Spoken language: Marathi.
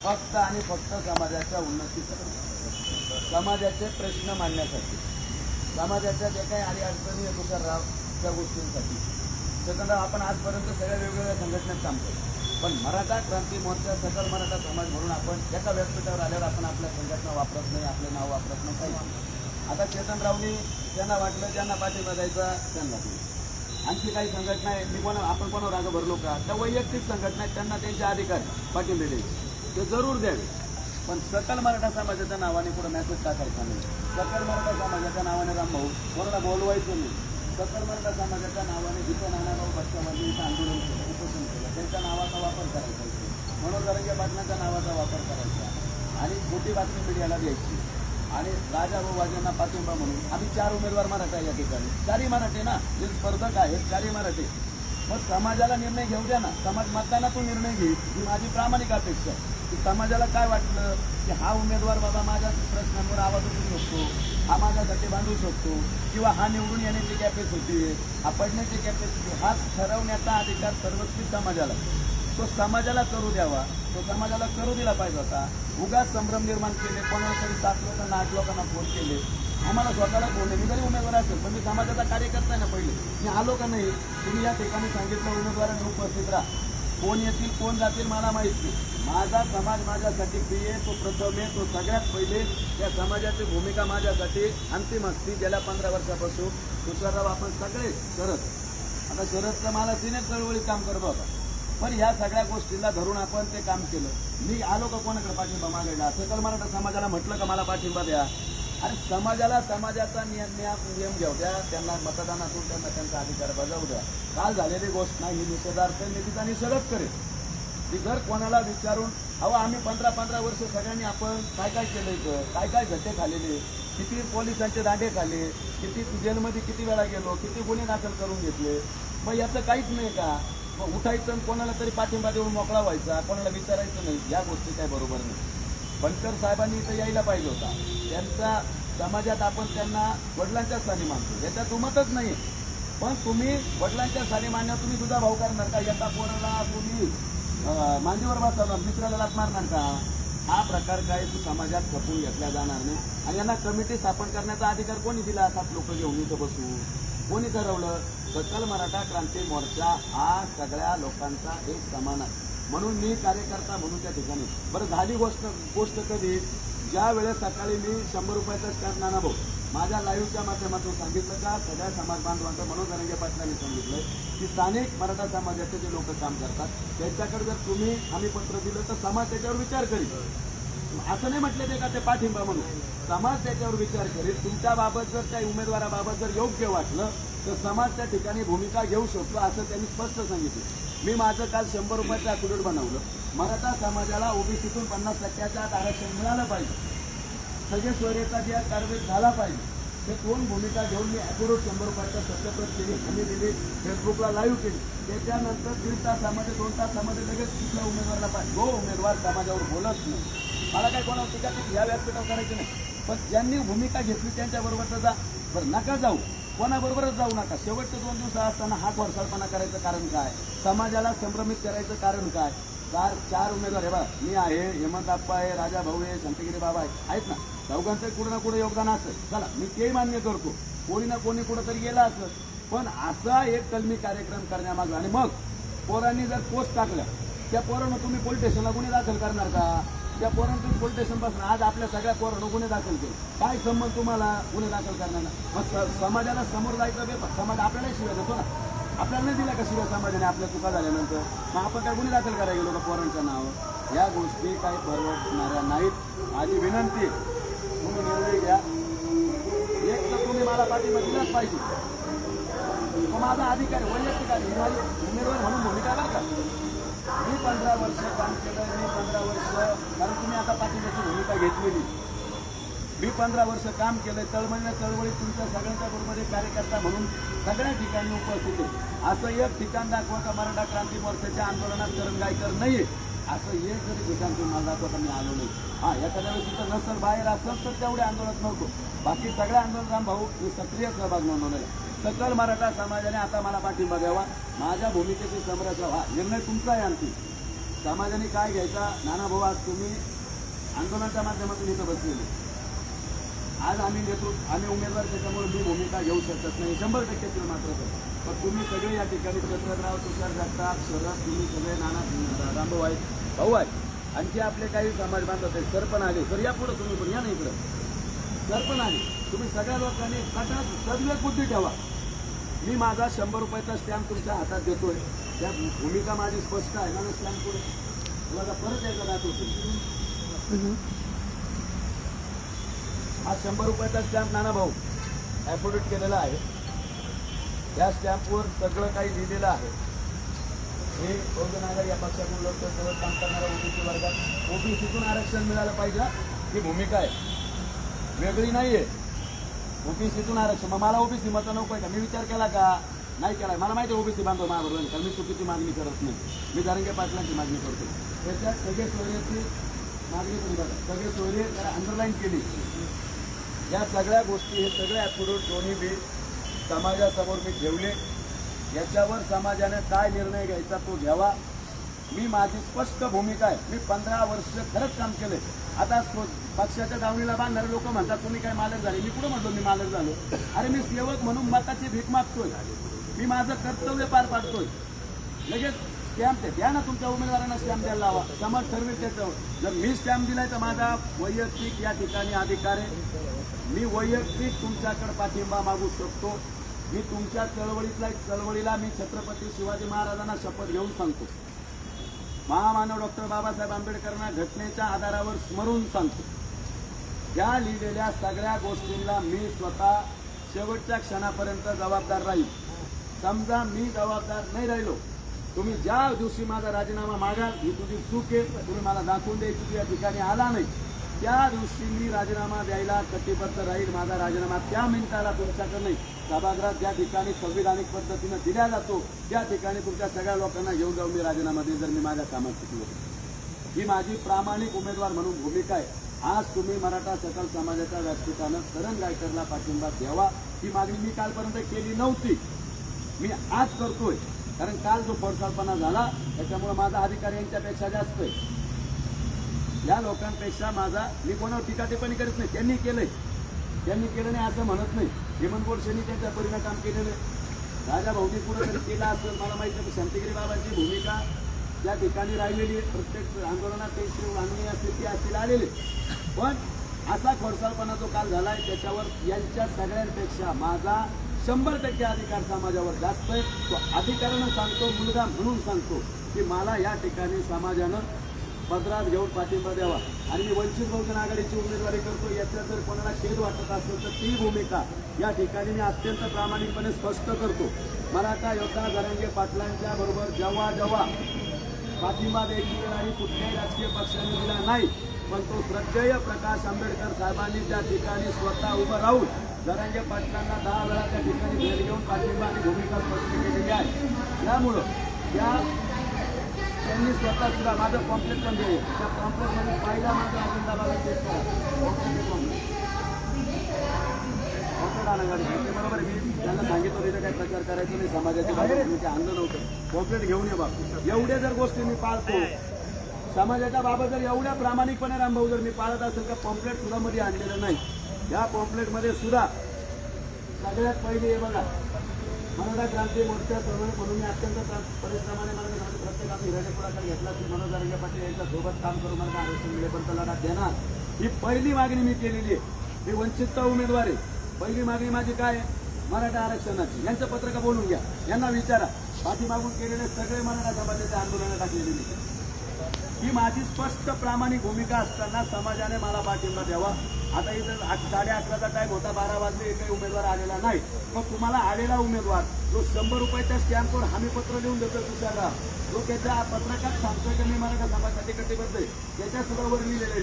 फक्त आणि फक्त समाजाच्या उन्नतीसाठी समाजाचे प्रश्न मांडण्यासाठी समाजाच्या जे काही अडी अडचणी आहे तुषारराव त्या गोष्टींसाठी. सेकंदराव आपण आजपर्यंत सगळ्या वेगवेगळ्या संघटनेत काम करतो पण मराठा क्रांती मोर्चा सकल मराठा समाज म्हणून आपण एका व्यासपीठावर आल्यावर आपण आपल्या संघटना वापरत नाही आपलं नाव वापरत नाही काही नाही. आता चेतनरावनी त्यांना वाटलं ज्यांना पाठिंबा द्यायचा त्यांना आणखी काही संघटना आहेत मी कोणा आपण कोणावर राग भरलो का? त्या वैयक्तिक संघटना आहेत त्यांना त्यांचे अधिकार पाठिंबे द्यायचे. ते जरूर द्यावे. पण सकल मराठा समाजाच्या नावाने पुढे मेसेज टाकायचा नाही. सकल मराठा समाजाच्या नावाने रामभाऊ कोणाला बोलवायचं नाही. सकल मराठा समाजाच्या नावाने जिथं नानाभाऊ भटकामध्ये इथं आंदोलन केलं उपोषण केलं त्यांच्या नावाचा वापर करायचा इथे. मनोज जरंगे पाटणाच्या नावाचा वापर करायचा आणि खोटी बातमी मीडियाला द्यायची आणि राजाभाऊ वाजेंना पाठिंबा म्हणून आम्ही चार उमेदवार मराठा आहे या ठिकाणी. चारही मराठे ना जे स्पर्धक आहेत चारही मराठे. मग समाजाला निर्णय घेऊ द्या ना. समाज मतदानातून निर्णय घेईल ही माझी प्रामाणिक अपेक्षा आहे. की समाजाला काय वाटलं? की हा उमेदवार बाबा माझ्या प्रश्नांवर आवाज उठू शकतो हा माझ्यासाठी बांधू शकतो किंवा हा निवडून येण्याची कॅपॅसिटी आहे हा पडण्याची कॅपॅसिटी हा ठरवण्याचा अधिकार सर्वस्वी समाजाला. तो समाजाला करू द्यावा तो समाजाला करू दिला पाहिजे होता. उगाच संभ्रम निर्माण केले कोणाला तरी सात लोकांना आठ लोकांना फोन केले. आम्हाला स्वतःला फोन मी जरी उमेदवार असेल पण मी समाजाचा कार्यकर्ता आहे ना पहिले. मी आलो का नाही? तुम्ही या ठिकाणी सांगितलं उमेदवारांनी उपस्थित राहा. कोण येतील कोण जातील मला माहीत नाही. माझा समाज माझ्यासाठी प्रिय तो प्रथम आहे तो सगळ्यात पहिले त्या समाजाची भूमिका माझ्यासाठी अंतिम असती. गेल्या पंधरा वर्षापासून तुषारराव आपण सगळे शरद. आता शरद तर मला सिनेट चळवळीत काम करत होता. पण ह्या सगळ्या गोष्टीला धरून आपण ते काम केलं. मी आलो का कोणाकडे पाठिंबा मागायला? सकल मराठा समाजाला म्हटलं का मला पाठिंबा द्या? अरे समाजाला समाजाचा नियम नियम घेऊ द्या. त्यांना मतदानातून त्यांना त्यांचा अधिकार बजावू द्या. काल झालेली गोष्ट नाही ही निषेधार्थ निधीचा निषेधच करेल. की जर कोणाला विचारून अहो आम्ही पंधरा पंधरा वर्ष सगळ्यांनी आपण काय काय केलं इथं? काय काय घटे खाल्लेले? किती पोलिसांचे दांडे खाल्ले? किती जेलमध्ये किती वेळा गेलो? किती गुन्हे दाखल करून घेतले? मग याचं काहीच नाही का? मग उठायचं कोणाला तरी पाठिंबा देऊन मोकळा व्हायचा? कोणाला विचारायचं नाही? या गोष्टी काय बरोबर नाही. बनकर साहेबांनी इथं यायला पाहिजे होता. त्यांचा समाजात आपण त्यांना वडिलांच्या स्थानी मानतो. याच्यात दुमतच नाही. पण तुम्ही वडिलांच्या स्थानी मानण्यावर तुम्ही सुद्धा भाऊ करणार का? एका तुम्ही मांडीवर बसवणार मित्राला लाच मारणार का? हा प्रकार काय तो समाजात खपून घेतला जाणार नाही. आणि यांना कमिटी स्थापन करण्याचा अधिकार कोणी दिला? सात लोक घेऊन इथं बसू कोणी ठरवलं? सकल मराठा क्रांती मोर्चा हा सगळ्या लोकांचा एक समान आहे. म्हणून मी कार्यकर्ता म्हणून त्या ठिकाणी. बरं झाली गोष्ट गोष्ट कधी? ज्या वेळेस सकाळी मी शंभर रुपयाचा स्टॅम्प नाना भाऊ माझ्या लाईव्हच्या माध्यमातून सांगितलं का? सगळ्या समाज बांधवांचं मनोज धनंजय पाटलांनी सांगितलं की स्थानिक मराठा समाजाचे जे लोक काम करतात त्यांच्याकडे जर तुम्ही आम्ही पत्र दिलं तर समाज त्याच्यावर विचार करील. असं नाही म्हटलं ते का ते पाठिंबा म्हणून? समाज त्याच्यावर विचार करेल. तुमच्याबाबत जर त्या उमेदवाराबाबत जर योग्य वाटलं तर समाज त्या ठिकाणी भूमिका घेऊ शकतो असं त्यांनी स्पष्ट सांगितलं. मी माझं काल शंभर रुपयाचं अॅक्युरेट बनवलं. मराठा समाजाला ओबीसीतून पन्नास टक्क्याच्या आत आरक्षण मिळालं पाहिजे. सगळे स्वरेचा जे कारवाई झाला पाहिजे ते दोन भूमिका घेऊन मी अॅक्युरेट शंभर रुपयाचा सत्यप्रत केली हमी दिली फेसबुकला लाईव्ह केली. त्याच्यानंतर दीड तासामध्ये दोन तासामध्ये लगेच तिथल्या उमेदवाराला पाहिजे. जो उमेदवार समाजावर बोलत नाही. मला काय कोणावर टीका टिक या व्यासपीठावर करायची नाही. पण ज्यांनी भूमिका घेतली त्यांच्याबरोबर तर जा बरं नका जाऊ. कोणाबरोबरच जाऊ नका. शेवटचे दोन दिवस असताना हा वरसाळपणा करायचं कारण काय? समाजाला संभ्रमित करायचं कारण काय? चार चार उमेदवार आहे बा मी आहे हेमंत आप्पा आहे राजा भाऊ आहे संतगिरी बाबा आहे. आहेत ना? चौघांचं कुठं ना कुठं योगदान असेल चला मी तेही मान्य करतो. कोणी ना कोणी कुठं तरी गेला असं. पण असा एक कलमी कार्यक्रम करण्यामागं आणि मग पोरांनी जर पोस्ट टाकल्या त्या पोरांना तुम्ही पोलीस स्टेशनला गुन्हे दाखल करणार का? त्या पोरांना पोलीस स्टेशनपासून आज आपल्या सगळ्या पोरांना गुन्हे दाखल केले. काय संबंध तुम्हाला गुन्हे दाखल करणार? मग स- समाजाला समोर जायचं बे समाज आपल्याला शिवाय देतो ना. आपल्याला नाही दिला का शिवाय समाजाने आपल्या चुका झाल्यानंतर? मग आपण काय गुन्हे दाखल करायला गेलो का पोरांचं नावं या गोष्टी काही परवडणाऱ्या नाहीत. माझी विनंती आहे, तुम्ही निर्णय घ्या. एक तर तुम्ही मला पाठिंबा दिलाच पाहिजे. तो माझा अधिकार वैयक्तिक आहे माझी उमेदवार म्हणून भूमिका बरं का? मी पंधरा वर्ष काम केलं मी पंधरा कारण तुम्ही आता पाठिंब्याची भूमिका घेतलेली. मी पंधरा वर्ष काम केलं तळमळल्या चळवळीत तुमच्या सगळ्यांच्या बरोबर एक कार्यकर्ता म्हणून सगळ्या ठिकाणी उपस्थित आहे. असं एक ठिकाण दाखवा का मराठा क्रांती मोर्चाच्या आंदोलनात तरंगायकर गायकर नाहीये. असं एक जरी ठिकाण तुम्ही मला दाखवता मी आलो नाही. हा एखाद्या वेळेस तिथं नसल बाहेर असेल तर तेवढे आंदोलनात नव्हतो. बाकी सगळ्या आंदोलनात भाऊ मी सक्रिय सहभाग नोंदवलेला आहे. सकल मराठा समाजाने आता मला पाठिंबा द्यावा. माझ्या भूमिकेची समरस हा निर्णय तुमचा आहे आणखी. समाजाने काय घ्यायचा? नाना भाऊ आज तुम्ही आंदोलनाच्या माध्यमातून इथं बसलेले. आज आम्ही नेतृत्व आम्ही उमेदवार त्याच्यामुळे मी भूमिका घेऊ शकत नाही. शंभर टक्के ते मात्र पण तुम्ही सगळे या ठिकाणी चंद्रराव तुषार जगताप शरद तुम्ही सगळे नाना रामभाऊ आहेत भाऊ आहेत. आणखी आपले काही समाज बांधव आहेत. सर पण आले. सर या पुढं तुम्ही पण या ना इकडं. सर पण आले. तुम्ही सगळ्या लोकांनी सगळ्यात सगळ्यात बुद्धी ठेवा. मी माझा शंभर रुपयाचा स्टॅम्प तुमच्या हातात देतोय. त्या भूमिका माझी स्पष्ट आहे. ना स्टॅम्प पुढे तुम्हाला परत एकदा दाखवतो हा शंभर रुपयाचा स्टॅम्प नाना भाऊ ॲफोडेट केलेला आहे. त्या स्टॅम्पवर सगळं काही लिहिलेलं आहे. हे बहुजन आघाडी या पक्षातून लोकसभेवर काम करणाऱ्या ओबीसी वर्गात ओबीसीतून आरक्षण मिळालं पाहिजे. ही भूमिका आहे. वेगळी नाही आहे ओबीसीतून आरक्षण. मग मला ओबीसी मत नको आहे का? मी विचार केला का? नाही केला मला माहिती आहे ओबीसी बांधव माझ्याबरोबर कारण मी चुकीची मागणी करत नाही. मी दारंगे पाटलांची मागणी करतो. त्याच्या सगळे सोयऱ्याची मागणी पण बघा. सगळे सोयरे जरा अंडरलाईन केली. या सगळ्या गोष्टी हे सगळे ॲप्रोड दोन्ही बी समाजासमोर मी ठेवले. याच्यावर समाजाने काय निर्णय घ्यायचा तो घ्यावा. मी माझी स्पष्ट भूमिका आहे. मी पंधरा वर्ष खरंच काम केले आता पक्षाच्या दावणीला बांधणारे लोक म्हणतात तुम्ही काय मालक झाले? मी कुठं म्हणतो मी मालक झालो? अरे मी सेवक म्हणून मताची भीक मागतोय. मी माझं कर्तव्य पार पाडतोय. लगेच स्टॅम्प द्या द्या ना तुमच्या उमेदवारांना स्टॅम्प द्यायला लावा. समाज ठरवेल त्याच्यावर जर मी स्टॅम्प दिलाय तर माझा वैयक्तिक या ठिकाणी अधिकार आहे. मी वैयक्तिक तुमच्याकडे पाठिंबा मागू शकतो. मी तुमच्या चळवळीतल्या चळवळीला मी छत्रपती शिवाजी महाराजांना शपथ घेऊन सांगतो. महामानव डॉक्टर बाबासाहेब आंबेडकरांना घटनेच्या आधारावर स्मरून सांगतो. या लिहिलेल्या सगळ्या गोष्टींना मी स्वतः शेवटच्या क्षणापर्यंत जबाबदार राहील समजा मी जबाबदार नाही राहिलो तुम्ही ज्या दिवशी माझा राजीनामा मागाल ही तुझी चूक आहे तुम्ही मला दाखवून द्यायची तू या ठिकाणी आला नाही. त्या दिवशी मी राजीनामा द्यायला कटिबद्ध राहील माझा राजीनामा त्या मिनिटाला तुमच्याकडे नाही. सभागृहात ज्या ठिकाणी संविधानिक पद्धतीनं दिला जातो त्या ठिकाणी तुमच्या सगळ्या लोकांना घेऊन जाऊन मी राजीनामा देईन जर मी माझ्या कामात चुकलो ही माझी प्रामाणिक उमेदवार म्हणून भूमिका आहे. आज तुम्ही मराठा सकल समाजाच्या व्यासपीठानं करण गायकरला पाठिंबा द्यावा ही मागणी मी कालपर्यंत केली नव्हती. मी आज करतोय. कारण काल जो फडसाळपणा झाला त्याच्यामुळे माझा अधिकार यांच्यापेक्षा जास्त आहे. या लोकांपेक्षा माझा मी कोणावर टीका टिप्पणी करत नाही त्यांनी केलंय. त्यांनी केलं नाही असं म्हणत नाही. हेमंत गोडसेंनी त्यांच्या परीनं काम केलेलं आहे. राजा भाऊनी कुठं केला असं मला माहीत नाही शांतिगिरी बाबांची भूमिका त्या ठिकाणी राहिलेली आहे प्रत्येक आंदोलनात ते श्री असतील ते असतील आलेले. पण असा खोडसाळपणा जो काल झालाय त्याच्यावर यांच्या सगळ्यांपेक्षा माझा शंभर टक्के अधिकार समाजावर जास्त आहे. तो अधिकारानं सांगतो मुलगा म्हणून सांगतो की मला या ठिकाणी समाजानं पदरात घेऊन पाठिंबा द्यावा. आणि मी वंचित बहुजन आघाडीची उमेदवारी करतो याच्यात जर कोणाला खेद वाटत असेल तर ती भूमिका या ठिकाणी मी अत्यंत प्रामाणिकपणे स्पष्ट करतो. मराठा योद्धा जरांगे पाटलांच्या बरोबर जेव्हा जेव्हा पाठिंबा द्यायची आणि कुठल्याही राजकीय पक्षाने दिला नाही पण तो श्रद्धेय प्रकाश आंबेडकर साहेबांनी त्या ठिकाणी स्वतः उभं राहून जरांगे पाटलांना दहा वेळा त्या ठिकाणी भेट घेऊन पाठिंबा आणि भूमिका स्पष्ट केलेली आहे. त्यामुळं या त्यांनी स्वतः सुद्धा माझं कॉम्प्लेट पण दिले. त्या कॉम्प्लेटमध्ये पहिला माझा अजेंडा चेक करा. बरोबर मी त्यांना सांगितलं तिथे काही प्रचार करायचं नाही समाजाचे बाहेर मी ते आणलं नव्हतं कॉम्प्लेट घेऊन ये बाबा एवढ्या जर गोष्टी मी पाळतो समाजाच्या बाबत जर एवढ्या प्रामाणिकपणे रामभाऊ जर मी पाळत असेल तर पॉम्प्लेट सुद्धा मध्ये आणलेलं नाही. या पॉम्प्लेटमध्ये सुद्धा सगळ्यात पहिले हे बघा मराठा क्रांती मोर्चा सर्व म्हणून मी अत्यंत परिश्रमाने मला प्रत्येकाने हिराजे पुढाकार घेतला की मनोज दारंगे पाटील यांच्या सोबत काम करून मला आरक्षण मिळेपर्यंत लढा देणार. ही पहिली मागणी मी केलेली आहे. मी वंचितचा उमेदवार आहे. पहिली मागणी माझी काय आहे? मराठा आरक्षणाची. यांचं पत्रक बोलून घ्या? यांना विचारा. पाठीमागून केलेले सगळे मराठा समाजाच्या आंदोलनात टाकलेले मी. ही माझी स्पष्ट प्रामाणिक भूमिका असताना समाजाने मला पाठिंबा द्यावा. आता इथं साडे अकराचा टाईम होता बारा वाजले एकही उमेदवार आलेला नाही. मग तुम्हाला आलेला उमेदवार जो शंभर रुपयाच्या स्टॅम्पवर हमीपत्र लिहून देतो दुसऱ्याला जो त्याच्या पत्रकात सांगतोय की मी मराठा समाजासाठी कटिबद्ध आहे त्याच्या सुद्धा वर लिहिलेलं